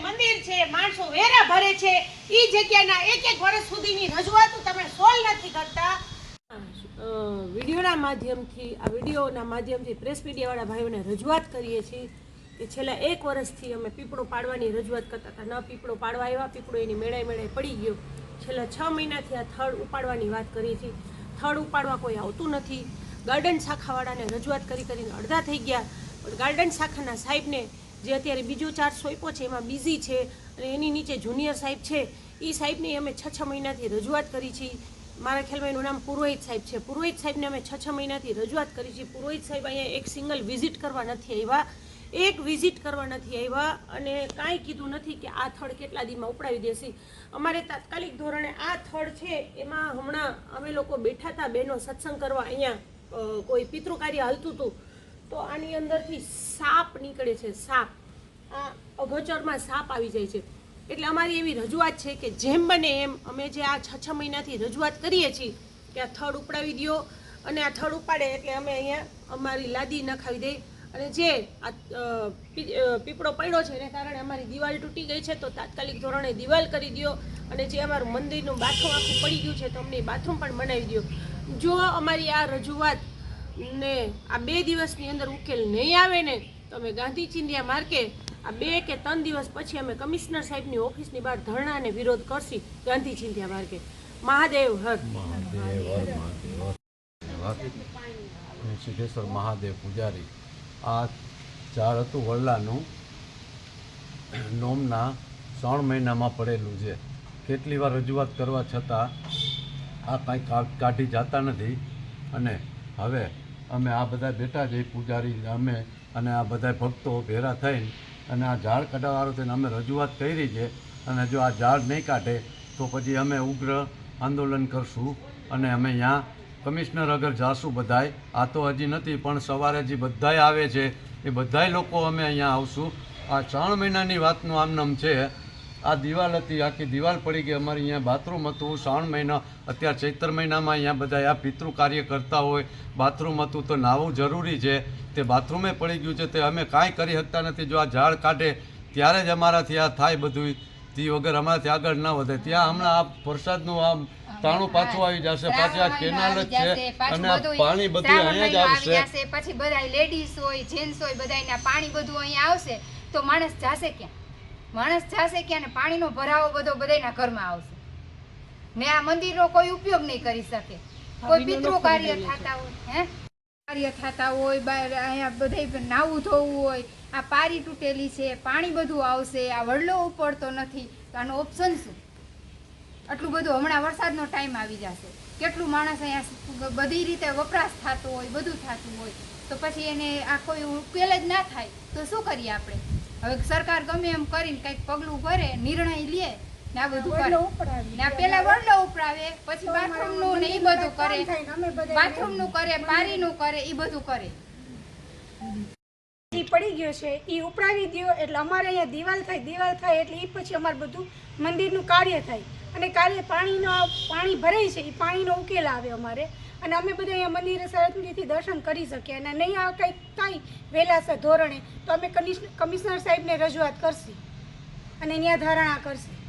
મંદિર છે, માણસો વેરા ભરે છે, ઈ જગ્યાના એક એક વર્ષ સુધીની રજૂઆતો તમે સોલ્વ નથી કરતા. વિડીયોના માધ્યમથી, આ વિડીયોના માધ્યમથી પ્રેસ મીડિયાવાળા ભાઈઓને રજૂઆત કરીએ છીએ કે છેલ્લા એક વર્ષથી અમે પીપળો પાડવાની રજૂઆત કરતા હતા. ન પીપળો પાડવા આવ્યા, પીપળો એની મેળાએ મેળાએ પડી ગયો. છેલ્લા છ મહિનાથી આ થડ ઉપાડવાની વાત કરી હતી થડ ઉપાડવા કોઈ આવતું નથી. ગાર્ડન શાખાવાળાને રજૂઆત કરી કરીને અડધા થઈ ગયા. પણ ગાર્ડન શાખાના સાહેબને જે અત્યારે બીજો ચાર્જ સોંપ્યો છે, એમાં બિઝી છે અને એની નીચે જુનિયર સાહેબ છે. એ સાહેબની અમે છ છ મહિનાથી રજૂઆત કરી છે. મારા ખ્યાલમાં એનું નામ પુરોહિત સાહેબ છે. પુરોહિત સાહેબને અમે છ છ મહિનાથી રજૂઆત કરી છે. પુરોહિત સાહેબ અહીંયા એક સિંગલ વિઝિટ કરવા નથી આવ્યા. એક વિઝિટ કરવા નથી આવ્યા અને કાંઈ કીધું નથી કે આ થડ કેટલા દીમાં ઉપડાવી દેશે. અમારે તાત્કાલિક ધોરણે આ થડ છે, એમાં હમણાં અમે લોકો બેઠા હતા બહેનો સત્સંગ કરવા અહીંયા કોઈ પિતૃ કાર્ય હાલતું હતું. તો આની અંદરથી સાપ નીકળે છે, સાપ. આ અગોચરમાં સાપ આવી જાય છે. એટલે અમારી એવી રજૂઆત છે કે જેમ બને એમ અમે જે આ છ છ મહિનાથી રજૂઆત કરીએ છીએ કે આ થડ ઉપડાવી દ્યો અને આ થડ ઉપાડે એટલે અમે અહીંયા અમારી લાદી નખાવી દઈએ અને જે આ પીપળો પડ્યો છે એને કારણે અમારી દિવાલ તૂટી ગઈ છે, તો તાત્કાલિક ધોરણે દિવાલ કરી દ્યો. અને જે અમારું મંદિરનું બાથરૂમ આખું પડી ગયું છે, તો અમને બાથરૂમ પણ બનાવી દ્યો. જો અમારી આ રજૂઆત ને આ બે દિવસની અંદર ઉકેલ નહીં આવે ને, તો અમે ગાંધી ચિંધ્યા માર્કે આ બે કે ત્રણ દિવસ પછી અમે કમિશનર સાહેબની ઓફિસની બહાર ધરણા અને વિરોધ કરશી ગાંધી ચિંધ્યા માર્કે મહાદેવ હર. સિદ્ધેશ્વર મહાદેવ પૂજારી. આ ઝાડ હતું વડલાનું. નોમના ત્રણ મહિનામાં પડેલું છે. કેટલી વાર રજૂઆત કરવા છતાં આ કાંઈ કાઢી જતા નથી. અને હવે અમે આ બધા બેઠા છે પૂજારી અમે અને આ બધા ભક્તો ભેરા થઈને અને આ ઝાડ કાઢવાવાળું થઈને અમે રજૂઆત કરી છે અને જો આ ઝાડ નહીં કાઢે તો પછી અમે ઉગ્ર આંદોલન કરશું અને અમે અહીંયા કમિશનર અગર જાશું બધાય. આ તો હજી નથી, પણ સવારે જે બધાય આવે છે, એ બધાય લોકો અમે અહીંયા આવશું. આ ત્રણ મહિનાની વાતનું આમનામ છે. આ દિવાલ હતી આખી દિવાલ પડી ગઈ. અમારે અહીંયા બાથરૂમ હતું શ્રાવણ મહિના અત્યારે ચૈત્ર મહિનામાં અહીંયા બધા આ પિતૃ કાર્ય કરતા હોય. બાથરૂમ હતું તો નાહવું જરૂરી છે. તે બાથરૂમે પડી ગયું છે. તે અમે કાંઈ કરી શકતા નથી. જો આ ઝાડ કાઢે ત્યારે જ અમારાથી આ થાય બધું તે વગર અમારાથી આગળ ના વધે. ત્યાં હમણાં આ વરસાદનું આ તાણું પાછું આવી જશે. પાછી આ કેનાલ જ છે. અને આ પાણી બધું અહીંયા જ આવશે. પછી બધા લેડીઝ હોય જેન્ટ્સ હોય બધાયના પાણી બધું અહીંયા આવશે. તો માણસ જશે ક્યાં? માણસ જાશે ક્યાં ને પાણીનો ભરાવો બધો બધાના ઘરમાં આવશે. ને આ મંદિરનો કોઈ ઉપયોગ નહીં કરી શકે. કોઈ પિતૃ કાર્ય થતા હોય હે? કાર્ય થતા હોય અહીંયા બધે નાવું ધોવું હોય આ પારી તૂટેલી છે પાણી બધું આવશે આ વડલો ઉપડતો નથી તો આનો ઓપ્શન શું? આટલું બધું હમણાં વરસાદનો ટાઈમ આવી જશે. કેટલું માણસ અહીંયા બધી રીતે વપરાશ થતો હોય બધું થતું હોય તો પછી એને આ કોઈ ઉકેલ જ ના થાય. તો શું કરીએ આપણે? હવે સરકાર ગમે એમ કરીને કંઈક પગલું ભરે નિર્ણય લે ને આ બધું કરે. ને આ પેલા વડલો ઉપડાવે પછી બાથરૂમનું ને એ બધું કરે. બાથરૂમનું કરે પારીનું કરે એ બધું કરે. પડી ગયો છે એ ઉપડાવી દ્યો એટલે અમારે અહીંયા દિવાલ થાય દિવાલ થાય એટલે એ પછી અમારે બધું મંદિરનું કાર્ય થાય. અને કાર્ય પાણીનો પાણી ભરાય છે એ પાણીનો ઉકેલ આવે અમારે. અને અમે બધા અહીંયા મંદિરે શાંતિથી દર્શન કરી શકીએ અને નહીં આ કંઈક થાય વહેલાસર ધોરણે તો અમે કમિશનર સાહેબને રજૂઆત કરશી અને ત્યાં ધારણા કરશી.